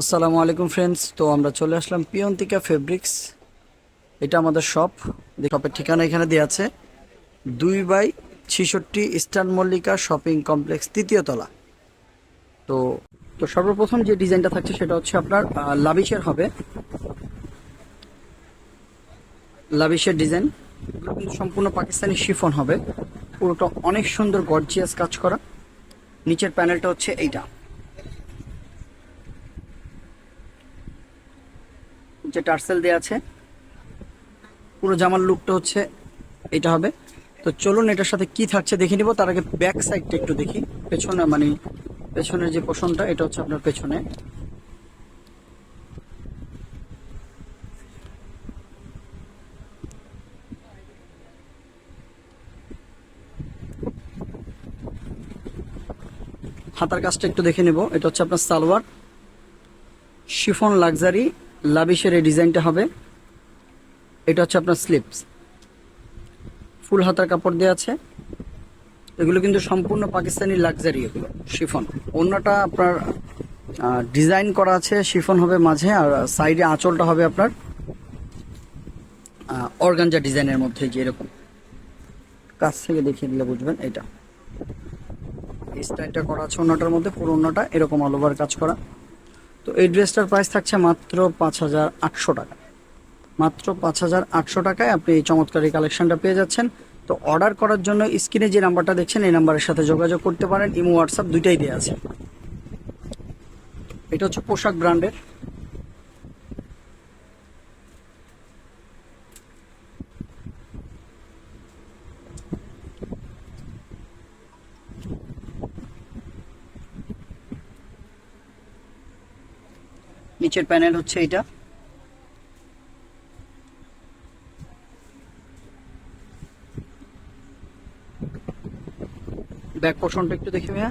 আসসালামু আলাইকুম ফ্রেন্ডস তো আমরা চলে আসলাম পিয়ন্তিকা ফেব্রিক্স এটা আমাদের শপ শপের ঠিকানা এখানে দেওয়া আছে। দুই বাই ছিষট্টি ইস্টার্ন মল্লিকা শপিং কমপ্লেক্স তৃতীয় তলা। তো তো সর্বপ্রথম যে ডিজাইনটা থাকছে সেটা হচ্ছে আপনার আহ, লাবিশের হবে। লাবিশের ডিজাইন কিন্তু সম্পূর্ণ পাকিস্তানি শিফন হবে। পুরোটা অনেক সুন্দর গর্জিয়াস কাজ করা। নিচের প্যানেলটা হচ্ছে এইটা। যে টার্সেল দেওয়া আছে, পুরো জামার লুকটা হচ্ছে এটা হবে। তো চলুন এটার সাথে কি থাকছে দেখে নিব, তার আগে ব্যাক সাইডটা একটু দেখি। পেছনে মানে পেছনের যে পোষণটা এটা হচ্ছে আপনার পেছনে। হাতার কাজটা একটু দেখে নেব। এটা হচ্ছে আপনার সালোয়ার। Chiffon, luxury. লাবিশের এই ডিজাইনটা হবে। এটা হচ্ছে আপনার স্লিপস ফুল হাতার কাপড় দেওয়া আছে। এগুলো কিন্তু সম্পূর্ণ পাকিস্তানি লাক্সারি এগুলো, শিফন। অন্যটা আপনার ডিজাইন করা আছে, শিফন হবে মাঝে, আর সাইডে আঁচলটা হবে আপনার অর্গানজা ডিজাইনের মধ্যে যে এরকম। কাছ থেকে দেখিয়ে দিলে বুঝবেন এটা। স্টাইলটা করা আছে অন্যটার মধ্যে, পুরো অন্যটা এরকম অল ওভার কাজ করা। তো এই ড্রেসটার প্রাইস থাকছে মাত্র পাঁচ হাজার আটশো টাকা। মাত্র পাঁচ হাজার আটশো টাকায় আপনি এই চমৎকার এই কালেকশনটা পেয়ে যাচ্ছেন। তো অর্ডার করার জন্য স্ক্রিনে যে নাম্বারটা দেখছেন, এই নাম্বারের সাথে যোগাযোগ করতে পারেন। ইমো হোয়াটসঅ্যাপ দুইটাই দেওয়া আছে। এটা হচ্ছে পোশাক ব্র্যান্ডের নিচের প্যানেল হচ্ছে এটা। ব্যাক পোর্শনটা একটু দেখি ভাইয়া।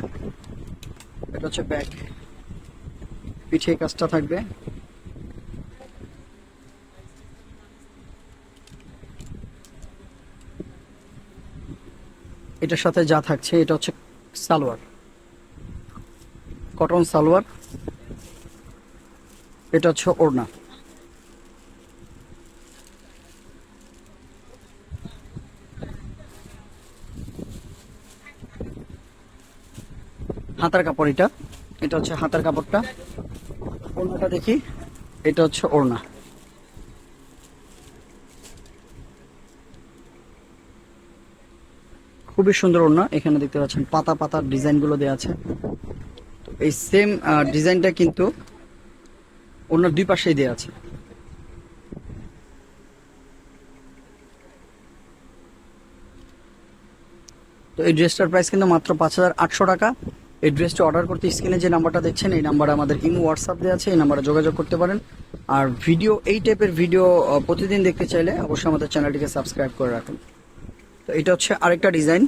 এটা হচ্ছে ব্যাক। পিঠে কাজটা থাকবে। এটার সাথে যা থাকছে, এটা হচ্ছে সালোয়ার। কটন সালোয়ার। এটা হচ্ছে ওড়না। হাতার কাপড় এটা। এটা হচ্ছে হাতার কাপড়টা। ওড়নাটা দেখি। এটা হচ্ছে ওড়না। খুবই সুন্দর ওড়না। এখানে দেখতে পাচ্ছেন পাতা পাতার ডিজাইনগুলো দেওয়া আছে। তো এই সেম ডিজাইনটা কিন্তু অন্য দুই পাশেই দেওয়া আছে। তো এই ড্রেসটার প্রাইস কিন্তু মাত্র পাঁচ হাজার আটশো টাকা। এই ড্রেসটা অর্ডার করতে স্ক্রিনে যে নাম্বারটা দেখছেন, এই নাম্বারে আমাদের ইমো, হোয়াটসঅ্যাপ দেওয়া আছে, এই নাম্বারে যোগাযোগ করতে পারেন। আর ভিডিও, এই টাইপের ভিডিও প্রতিদিন দেখতে চাইলে অবশ্যই আমাদের চ্যানেলটিকে সাবস্ক্রাইব করে রাখুন। তো এটা হচ্ছে আরেকটা ডিজাইন।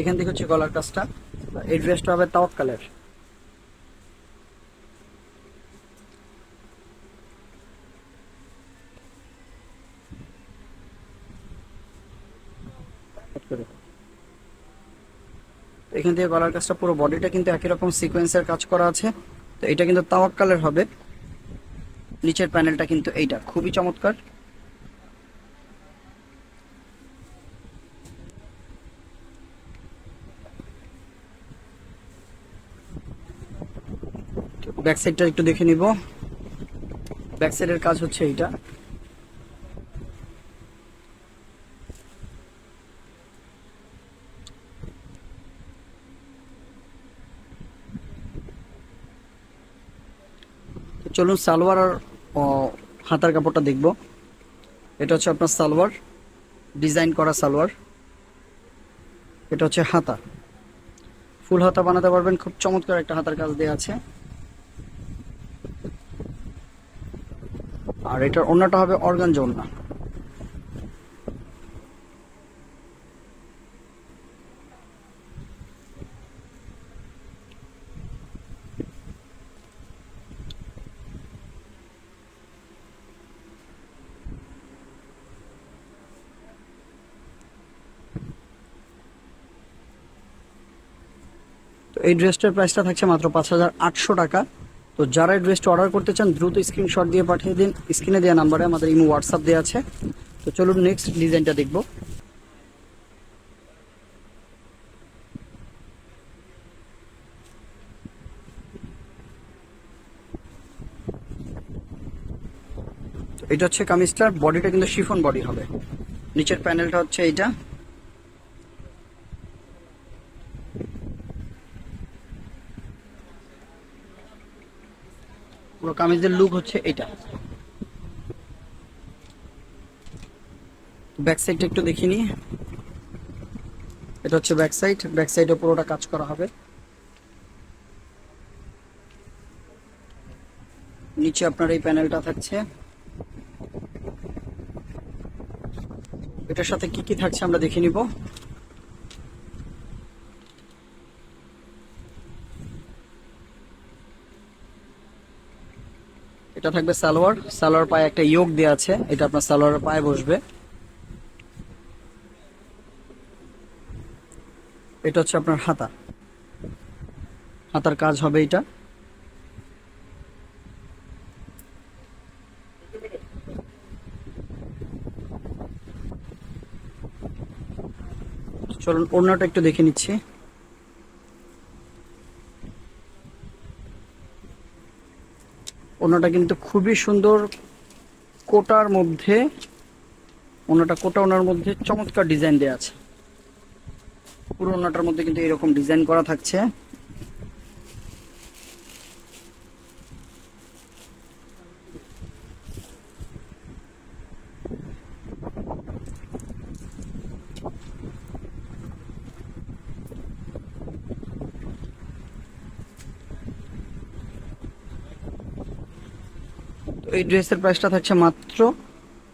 এখান থেকে হচ্ছে গলার কাজটা। এই ড্রেসটা হবে তাওয়াক এখান থেকে গলার কাজটা পুরো বডিটা কিন্তু একই রকম সিকোয়েন্সের কাজ করা আছে। তো এটা কিন্তু তাওয়াক কালার হবে। নিচের প্যানেলটা কিন্তু এইটা, খুবই চমৎকার। ব্যাক সাইডটা একটু দেখে নিব। ব্যাক সাইডের কাজ হচ্ছে এইটা। চলুন সালোয়ার আর হাতার কাপড়টা দেখব। এটা হচ্ছে আপনার সালোয়ার, ডিজাইন করা সালোয়ার। এটা হচ্ছে হাতা। ফুল হাতা বানাতে পারবেন, খুব চমৎকার একটা হাতার কাজ দেওয়া আছে। আর এটার অন্যটা হবে অর্গান ওড়না এই ড্রেসটার প্রাইসটা থাকছে মাত্র পাঁচ হাজার আটশো টাকা। তো যারা এই ড্রেসটা অর্ডার করতে চান, দ্রুত স্ক্রিনশট দিয়ে পাঠিয়ে দিন। স্ক্রিনে দেওয়া নাম্বারে আমাদের ইমো হোয়াটসঅ্যাপ দেওয়া আছে। তো চলুন নেক্সট ডিজাইনটা দেখব। এটা হচ্ছে কামিজটার বডিটা কিন্তু শিফন বডি হবে। নিচের প্যানেলটা হচ্ছে এইটা। পুরো কামিজের লুক হচ্ছে এটা। ব্যাক সাইডটা একটু দেখিনি নিই। এটা হচ্ছে ব্যাক সাইড ব্যাক সাইডে পুরোটা কাজ করা হবে। নিচে আপনার এই প্যানেলটা থাকছে। এটার সাথে কি কি থাকছে আমরা দেখে নিব। এটা থাকবে সালোয়ার। সালোয়ার পায়ে একটা ইয়োগ দেওয়া আছে, এটা আপনার সালোয়ারের পায়ে বসবে। এটা হচ্ছে আপনার হাতা। হাতার কাজ হবে এটা। চলুন ওড়নাটা একটু দেখে নিচ্ছি। ওড়নাটা কিন্তু খুবই সুন্দর কোটার মধ্যে, ওনাটা কোটা ওনার মধ্যে চমৎকার ডিজাইন দেওয়া আছে। পুরো ওনাটার মধ্যে কিন্তু এরকম ডিজাইন করা থাকছে। এই ড্রেসের প্রাইসটা থাকছে মাত্র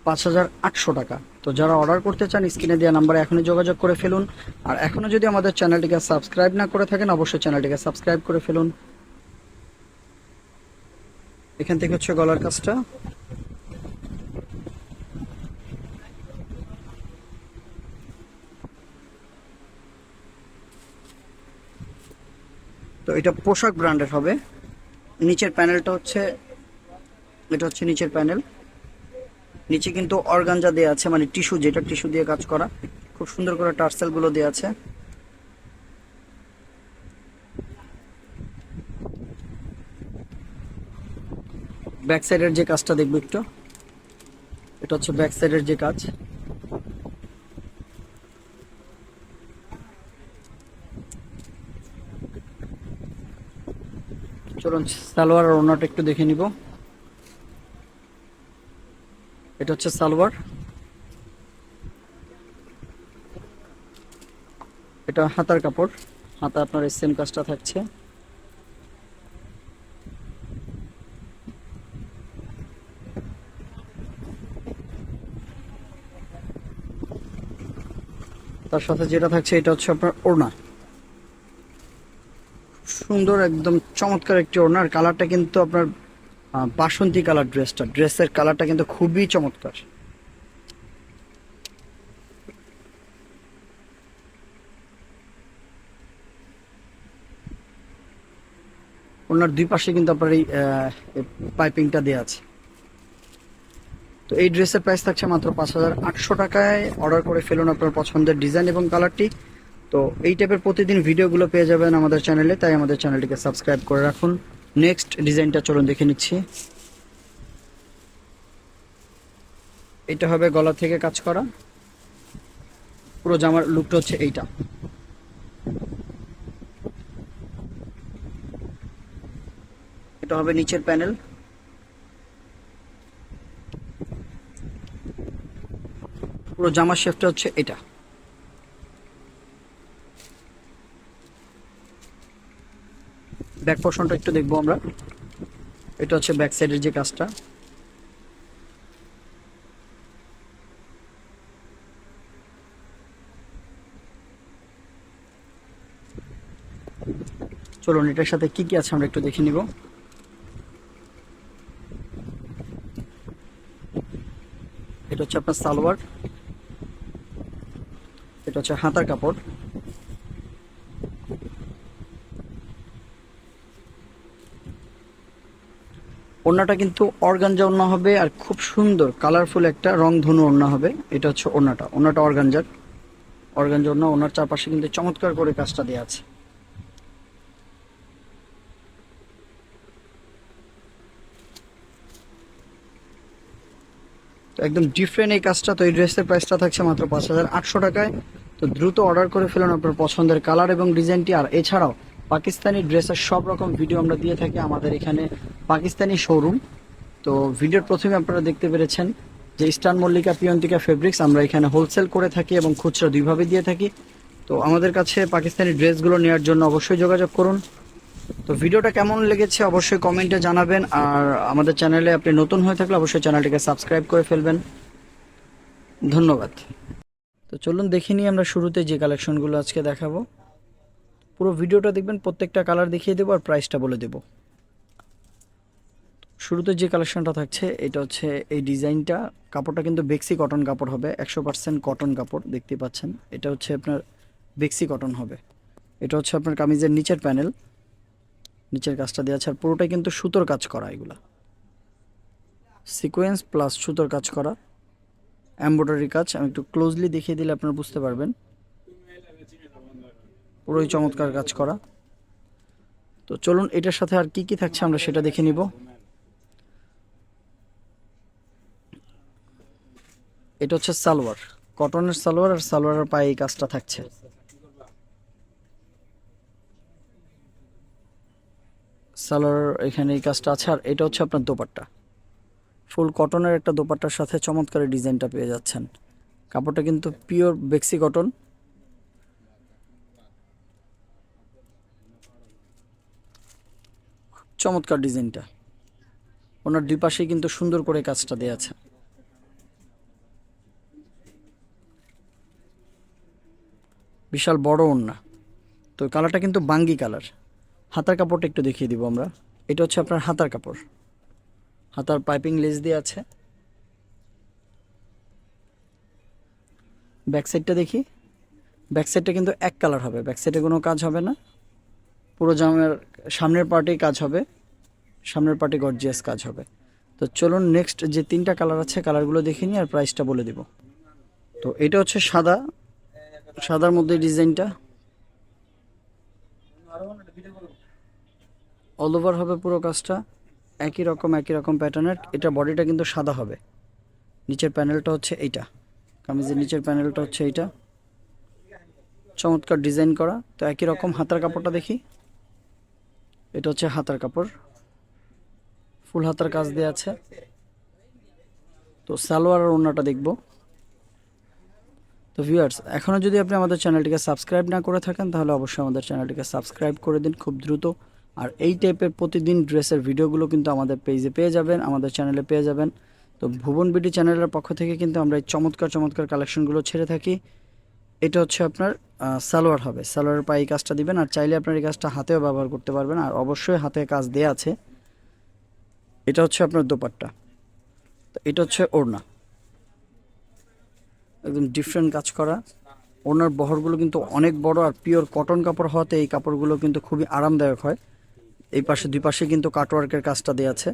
পাঁচ হাজার আটশো টাকা। তো যারা অর্ডার করতে চান, স্ক্রিনে দেওয়া নাম্বারে এখনই যোগাযোগ করে ফেলুন। আর এখনও যদি আমাদের চ্যানেলটিকে সাবস্ক্রাইব না করে থাকেন, অবশ্যই চ্যানেলটিকে সাবস্ক্রাইব করে ফেলুন। এখান থেকে হচ্ছে গলার কাজটা। তো এটা পোশাক ব্র্যান্ডের হবে। নিচের প্যানেলটা হচ্ছে এটা হচ্ছে নিচের প্যানেল। নিচে কিন্তু অর্গানজা দেওয়া আছে মানে টিস্যু যেটা টিস্যু দিয়ে কাজ করা, খুব সুন্দর করে টার্সেলগুলো দেওয়া আছে। ব্যাক সাইডের যে কাজটা দেখব একটু। এটা হচ্ছে ব্যাক সাইডের যে কাজ। চলুন সালোয়ার আর ওনাটা একটু দেখে নিব। এটা হচ্ছে সালোয়ার। এটা হাতার কাপড়। হাতা আপনার এই সেম কাজটা থাকছে। তার সাথে যেটা থাকছে, এটা হচ্ছে আপনার ওড়না। সুন্দর, একদম চমৎকার একটি ওড়নার কালারটা কিন্তু আপনার বাসন্তী কালার ড্রেসটা। ড্রেসের কালারটা কিন্তু খুবই চমৎকার। ওনার দুই পাশে কিন্তু আপনার এই পাইপিংটা দেওয়া আছে। তো এই ড্রেসের প্রাইস থাকছে মাত্র পাঁচ হাজার আটশো টাকায়। অর্ডার করে ফেলুন আপনার পছন্দের ডিজাইন এবং কালারটি তো এই টাইপের প্রতিদিন ভিডিওগুলো পেয়ে যাবেন আমাদের চ্যানেলে তাই আমাদের চ্যানেলটিকে সাবস্ক্রাইব করে রাখুন। নেক্সট ডিজাইনটা চলুন দেখে নিচ্ছি। এটা হবে গলা থেকে কাজ করা। পুরো জামার লুকটা হচ্ছে এইটা। এটা হবে নিচের প্যানেল পুরো জামার শেপটা হচ্ছে এটা। ব্যাক পোর্শনটা একটু দেখব আমরা। এটা হচ্ছে ব্যাক সাইডের যে কাজটা। চলুন, এটার সাথে কি কি আছে আমরা একটু দেখে নিব। এটা হচ্ছে আপনার সালোয়ার। এটা হচ্ছে হাতার কাপড়। ওড়নাটা কিন্তু অর্গানজা ওড়না হবে আর খুব সুন্দর কালারফুল একটা রং ধনু ওড়না হবে। এটা হচ্ছে ওড়নাটা। ওড়নাটা অর্গানজার। অর্গানজা ওড়না ওনার চারপাশে কিন্তু চমৎকার করে কাজটা দেওয়া আছে। একদম ডিফারেন্ট এই কাজটা, তো এই ড্রেসের প্রাইসটা থাকছে মাত্র পাঁচ হাজার আটশো টাকায়। তো দ্রুত অর্ডার করে ফেলুন আপনার পছন্দের কালার এবং ডিজাইনটি আর এছাড়াও পাকিস্তানি ড্রেসের সব রকম ভিডিও আমরা দিয়ে থাকি আমাদের এখানে। পাকিস্তানি শোরুম তো ভিডিওর প্রথমে আপনারা দেখতে পেরেছেন যে ইস্টার্ন মল্লিকা পিয়ন্তিকা ফেব্রিক্স আমরা এখানে হোলসেল করে থাকি এবং খুচরা দুইভাবে দিয়ে থাকি। তো আমাদের কাছে পাকিস্তানি ড্রেসগুলো নেওয়ার জন্য অবশ্যই যোগাযোগ করুন। তো ভিডিওটা কেমন লেগেছে অবশ্যই কমেন্টে জানাবেন। আর আমাদের চ্যানেলে আপনি নতুন হয়ে থাকলে অবশ্যই চ্যানেলটিকে সাবস্ক্রাইব করে ফেলবেন। ধন্যবাদ। তো চলুন দেখে নিই আমরা শুরুতে যে কালেকশনগুলো আজকে দেখাবো। পুরো ভিডিওটা দেখবেন, প্রত্যেকটা কালার দেখিয়ে দেবো আর প্রাইসটা বলে দেবো। শুরুতে যে কালেকশনটা থাকছে, এটা হচ্ছে এই ডিজাইনটা। কাপড়টা কিন্তু বেক্সি কটন কাপড় হবে, একশো পার্সেন্ট কটন কাপড় দেখতে পাচ্ছেন। এটা হচ্ছে আপনার বেক্সি কটন হবে। এটা হচ্ছে আপনার কামিজের নিচের প্যানেল। নিচের কাজটা দেওয়া আছে, আর পুরোটাই কিন্তু সুতোর কাজ করা এগুলা। সিকোয়েন্স প্লাস সুতোর কাজ করা। এমব্রয়ডারি কাজ, আমি একটু ক্লোজলি দেখিয়ে দিলে আপনারা বুঝতে পারবেন। পুরোই চমৎকার কাজ করা। তো চলুন, এটার সাথে আর কি কি থাকছে আমরা সেটা দেখে নিব। এটা হচ্ছে সালোয়ার। কটনের সালোয়ার আর সালোয়ারের পায়ে এই কাজটা থাকছে। সালোয়ার এখানে এই কাজটা আছে, আর এটা হচ্ছে আপনার দোপাট্টা। ফুল কটনের একটা দোপাট্টার সাথে চমৎকার ডিজাইনটা পেয়ে যাচ্ছেন। কাপড়টা কিন্তু পিওর বেক্সি কটন। চমৎকার ডিজাইনটা। ওনার দুই পাশেই কিন্তু সুন্দর করে কাজটা দেওয়া আছে। বিশাল বড় ওড়না। তো কালারটা কিন্তু বাঙ্গি কালার। হাতার কাপড়টা একটু দেখিয়ে দিব আমরা। এটা হচ্ছে আপনার হাতার কাপড়। হাতার পাইপিং লেস দিয়ে আছে। ব্যাক সাইডটা দেখি। ব্যাক সাইডটা কিন্তু এক কালার হবে। ব্যাক সাইডে কোনো কাজ হবে না। পুরো জামের সামনের পার্টেই কাজ হবে। সামনের পার্টে গর্জিয়াস কাজ হবে। তো চলুন নেক্সট যে তিনটা কালার আছে, কালারগুলো দেখে নিই আর প্রাইসটা বলে দিব। তো এটা হচ্ছে সাদা। সাদার মধ্যে ডিজাইনটা। অল ওভার হবে পুরো কাজটা। একই রকম একই রকম প্যাটার্নের এটা বডিটা কিন্তু সাদা হবে। নিচের প্যানেলটা হচ্ছে এইটা। কামিজের নিচের প্যানেলটা হচ্ছে এইটা। চমৎকার ডিজাইন করা। তো একই রকম হাতার কাপড়টা দেখি। এটা হচ্ছে হাতার কাপড়। ফুল হাতার কাজ দেওয়া আছে। তো সালোয়ার আর ওড়নাটা দেখব। তো ভিউয়ার্স এখনও যদি আপনি আমাদের চ্যানেলটিকে সাবস্ক্রাইব না করে থাকেন, তাহলে অবশ্যই আমাদের চ্যানেলটিকে সাবস্ক্রাইব করে দিন খুব দ্রুত। আর এই টাইপের প্রতিদিন ড্রেসের ভিডিওগুলো কিন্তু আমাদের পেজে পেয়ে যাবেন, আমাদের চ্যানেলে পেয়ে যাবেন। তো ভুবন বিডি চ্যানেলের পক্ষ থেকে কিন্তু আমরা এই চমৎকার চমৎকার কালেকশনগুলো ছেড়ে থাকি। এটা হচ্ছে আপনার সালোয়ার হবে। সালোয়ারের পায়ে এই কাজটা দিবেন, আর চাইলে আপনার এই কাজটা হাতেও ব্যবহার করতে পারবেন, আর অবশ্যই হাতে কাজ দেয়া আছে। এটা হচ্ছে আপনার দোপাট্টা। এটা হচ্ছে ওড়না। একদম ডিফারেন্ট কাজ করা। ওনার বহরগুলো কিন্তু অনেক বড় আর পিওর কটন কাপড় হওয়াতে এই কাপড়গুলো কিন্তু খুবই আরামদায়ক হয়। এই পাশে দুই পাশে কিন্তু কাটওয়ার্কের কাজটা দেওয়া আছে।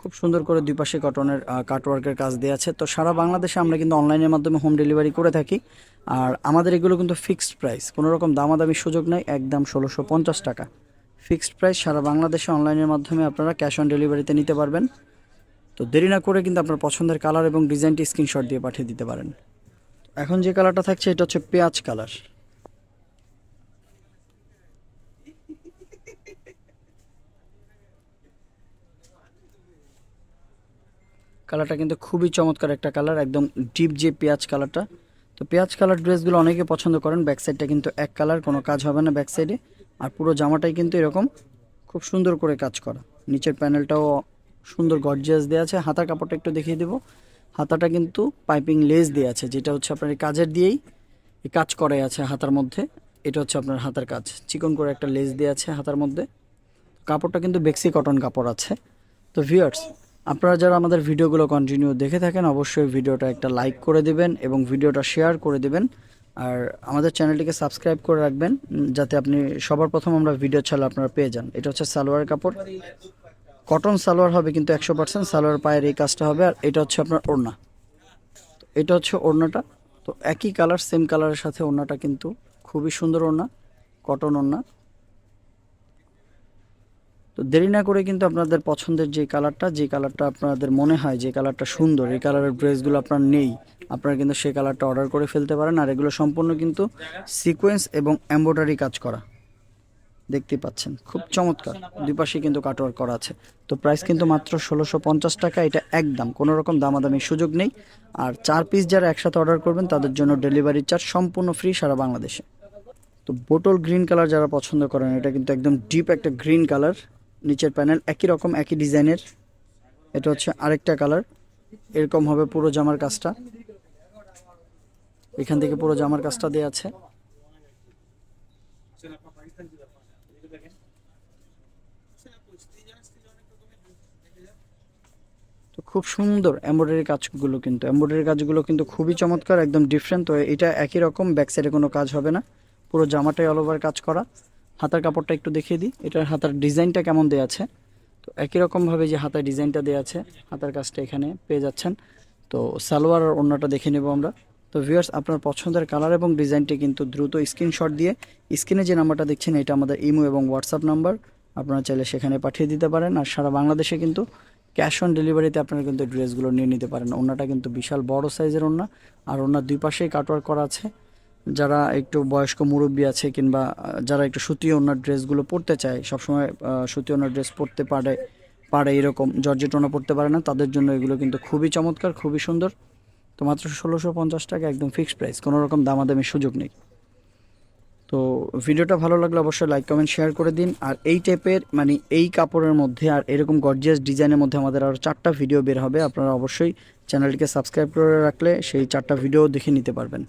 খুব সুন্দর করে দুই পাশে কটনের কাটওয়ার্কের কাজ দেওয়া আছে। তো সারা বাংলাদেশে আমরা কিন্তু অনলাইনের মাধ্যমে হোম ডেলিভারি করে থাকি। আর আমাদের এগুলো কিন্তু ফিক্সড প্রাইস কোনো রকম দামাদামি সুযোগ নেই, একদম ষোলোশো পঞ্চাশ টাকা। ফিক্সড প্রাইস সারা বাংলাদেশে অনলাইনের মাধ্যমে আপনারা ক্যাশ অন ডেলিভারিতে নিতে পারবেন। তো দেরি না করে কিন্তু আপনার পছন্দের কালার এবং ডিজাইনটি স্ক্রিনশট দিয়ে পাঠিয়ে দিতে পারেন। এখন যে কালারটা থাকছে, এটা হচ্ছে পেঁয়াজ কালার। কালারটা কিন্তু খুবই চমৎকার একটা কালার, একদম ডিপ যে পেঁয়াজ কালারটা। তো পেঁয়াজ কালার ড্রেসগুলো অনেকে পছন্দ করেন, ব্যাক সাইডটা কিন্তু এক কালার, কোনো কাজ হবে না ব্যাক সাইডে। আর পুরো জামাটাই কিন্তু এরকম, খুব সুন্দর করে কাজ করা। নিচের প্যানেলটাও সুন্দর গর্জিয়াস দেওয়া আছে। হাতার কাপড়টা একটু দেখিয়ে দেবো। হাতাটা কিন্তু পাইপিং লেস দেওয়া আছে, যেটা হচ্ছে আপনার কাজের দিয়েই কাজ করে আছে হাতার মধ্যে। এটা হচ্ছে আপনার হাতার কাজ। চিকন করে একটা লেস দেওয়া আছে হাতার মধ্যে। কাপড়টা কিন্তু বেক্সি কটন কাপড় আছে। তো ভিউয়ার্স আপনারা যারা আমাদের ভিডিওগুলো কন্টিনিউ দেখে থাকেন, অবশ্যই ভিডিওটা একটা লাইক করে দিবেন এবং ভিডিওটা শেয়ার করে দিবেন। আর আমাদের চ্যানেলটিকে সাবস্ক্রাইব করে রাখবেন যাতে আপনি সবার প্রথম আমরা ভিডিও ছাড়া আপনারা পেয়ে যান। এটা হচ্ছে সালোয়ার কাপড়। কটন সালোয়ার হবে কিন্তু একশো পার্সেন্ট সালোয়ার পায়ের এই কাজটা হবে, আর এটা হচ্ছে আপনার ওড়না। এটা হচ্ছে ওড়নাটা। তো একই কালার সেম কালারের সাথে ওড়নাটা কিন্তু খুবই সুন্দর ওড়না, কটন ওড়না। তো দেরি না করে কিন্তু আপনাদের পছন্দের যে কালারটা যে কালারটা আপনাদের মনে হয়, যে কালারটা সুন্দর, এই কালারের ড্রেসগুলো আপনার নেই, আপনারা কিন্তু সেই কালারটা অর্ডার করে ফেলতে পারেন। আর এগুলো সম্পূর্ণ কিন্তু সিকোয়েন্স এবং এমব্রয়ডারি কাজ করা। দেখতে পাচ্ছেন। খুব চমৎকার। দুই পাশে কিন্তু কাটওয়ার্ক করা আছে। তো প্রাইস কিন্তু মাত্র ষোলোশো পঞ্চাশ টাকা। এটা একদম কোনো রকম দামাদামির সুযোগ নেই। আর চার পিস যারা একসাথে অর্ডার করবেন, তাদের জন্য ডেলিভারি চার্জ সম্পূর্ণ ফ্রি সারা বাংলাদেশে। তো বোটল গ্রিন কালার যারা পছন্দ করেন, এটা কিন্তু একদম ডিপ একটা গ্রিন কালার নিচের প্যানেল একই রকম, একই ডিজাইনের এটা হচ্ছে আরেকটা কালার এরকম হবে পুরো জামার কাজটা। এখান থেকে পুরো জামার কাজটা দেওয়া আছে। খুব সুন্দর এমব্রয়ডারি কাজগুলো কিন্তু। এমব্রয়ডারি কাজগুলো কিন্তু খুবই চমৎকার, একদম ডিফারেন্ট তো এটা একই রকম ব্যাক সাইডে কোনো কাজ হবে না। পুরো জামাটাই অল ওভার কাজ করা। হাতার কাপড়টা একটু দেখিয়ে দিই। এটার হাতার ডিজাইনটা কেমন দেওয়া আছে? তো একই রকমভাবে যে হাতার ডিজাইনটা দেওয়া আছে, হাতার কাজটা এখানে পেয়ে যাচ্ছেন। তো সালোয়ার আর অন্যটা দেখে নেব আমরা। তো ভিউয়ার্স আপনার পছন্দের কালার এবং ডিজাইনটি কিন্তু দ্রুত স্ক্রিনশট দিয়ে স্ক্রিনে যে নাম্বারটা দেখছেন, এটা আমাদের ইমো এবং হোয়াটসঅ্যাপ নাম্বার। আপনারা চাইলে সেখানে পাঠিয়ে দিতে পারেন। আর সারা বাংলাদেশে কিন্তু ক্যাশ অন ডেলিভারিতে আপনারা কিন্তু ড্রেসগুলো নিয়ে নিতে পারেন। ওনাটা কিন্তু বিশাল বড় সাইজের ওনা আর ওনার দুই পাশেই কাটওয়ার্ক করা আছে। যারা একটু বয়স্ক মুরব্বী আছে কিংবা যারা একটু সুতি ওনার ড্রেসগুলো পরতে চায়, সবসময় সুতি ওনার ড্রেস পরতে পারে পারে এরকম, জর্জেট ওনা পরতে পারে না, তাদের জন্য এগুলো কিন্তু খুবই চমৎকার, খুবই সুন্দর। তো মাত্র ষোলোশো পঞ্চাশ টাকা একদম ফিক্সড প্রাইস কোনো রকম দামাদামির সুযোগ নেই। তো ভিডিওটা ভালো লাগলে অবশ্যই লাইক কমেন্ট শেয়ার করে দিন। আর এই টাইপের মানে এই কাপড়ের মধ্যে আর এরকম গর্জিয়াস ডিজাইনের মধ্যে আমাদের আরও চারটা ভিডিও বের হবে। আপনারা অবশ্যই চ্যানেলটিকে সাবস্ক্রাইব করে রাখলে সেই চারটা ভিডিও দেখে নিতে পারবেন।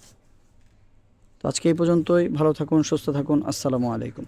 তো আজকে এই পর্যন্তই। ভালো থাকুন, সুস্থ থাকুন। আসসালামু আলাইকুম।